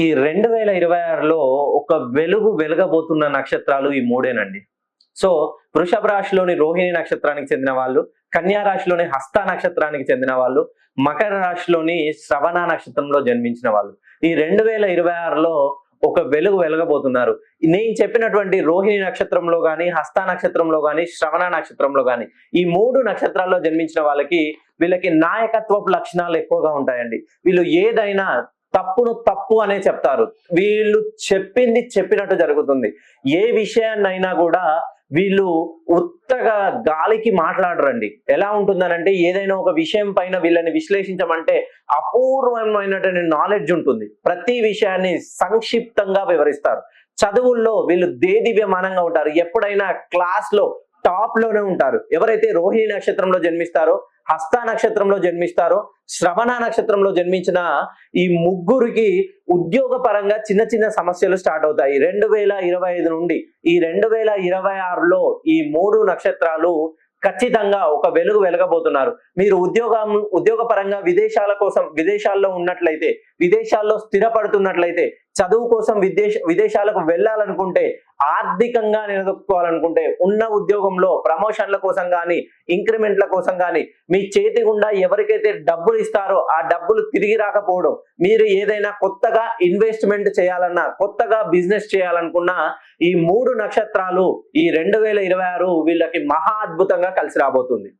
ఈ రెండు వేల ఇరవై ఆరులో ఒక వెలుగు వెలగబోతున్న నక్షత్రాలు ఈ మూడేనండి. సో వృషభ రాశిలోని రోహిణి నక్షత్రానికి చెందిన వాళ్ళు కన్యా రాశిలోని హస్త నక్షత్రానికి చెందిన వాళ్ళు మకర రాశిలోని శ్రవణ నక్షత్రంలో జన్మించిన వాళ్ళు. ఈ రెండు వేల ఇరవై ఆరులో ఒక వెలుగు వెలగబోతున్నారు. నేను చెప్పినటువంటి రోహిణి నక్షత్రంలో కానీ హస్త నక్షత్రంలో కానీ శ్రవణ నక్షత్రంలో కానీ ఈ మూడు నక్షత్రాల్లో జన్మించిన వాళ్ళకి వీళ్ళకి నాయకత్వపు లక్షణాలు ఎక్కువగా ఉంటాయండి. వీళ్ళు ఏదైనా తప్పును తప్పు అనే చెప్తారు. వీళ్ళు చెప్పింది చెప్పినట్టు జరుగుతుంది. ఏ విషయాన్నైనా కూడా వీళ్ళు ఉత్తగా గాలికి మాట్లాడరండి. ఎలా ఉంటుందనంటే ఏదైనా ఒక విషయం పైన వీళ్ళని విశ్లేషించమంటే అపూర్వమైనటువంటి నాలెడ్జ్ ఉంటుంది. ప్రతి విషయాన్ని సంక్షిప్తంగా వివరిస్తారు. చదువుల్లో వీళ్ళు దేదివ్యమానంగా ఉంటారు. ఎప్పుడైనా క్లాస్లో టాప్లోనే ఉంటారు. ఎవరైతే రోహిణి నక్షత్రంలో జన్మిస్తారో హస్త నక్షత్రంలో జన్మిస్తారో శ్రవణ నక్షత్రంలో జన్మించిన ఈ ముగ్గురికి ఉద్యోగ పరంగా చిన్న చిన్న సమస్యలు స్టార్ట్ అవుతాయి. రెండు వేల ఇరవై ఐదు నుండి ఈ రెండు వేల ఇరవై ఆరులో ఈ మూడు నక్షత్రాలు ఖచ్చితంగా ఒక వెలుగు వెలగబోతున్నారు. మీరు ఉద్యోగం ఉద్యోగపరంగా విదేశాల కోసం విదేశాల్లో ఉన్నట్లయితే విదేశాల్లో స్థిరపడుతున్నట్లయితే చదువు కోసం విదేశ విదేశాలకు వెళ్ళాలనుకుంటే ఆర్థికంగా నిలదొక్కుకోవాలనుకుంటే ఉన్న ఉద్యోగంలో ప్రమోషన్ల కోసం కానీ ఇంక్రిమెంట్ల కోసం కానీ మీ చేతి గుండా ఎవరికైతే డబ్బులు ఇస్తారో ఆ డబ్బులు తిరిగి రాకపోవడం మీరు ఏదైనా కొత్తగా ఇన్వెస్ట్మెంట్ చేయాలన్నా కొత్తగా బిజినెస్ చేయాలనుకున్నా ఈ మూడు నక్షత్రాలు ఈ రెండు వేల ఇరవై ఆరు వీళ్ళకి మహా అద్భుతంగా కలిసి రాబోతుంది.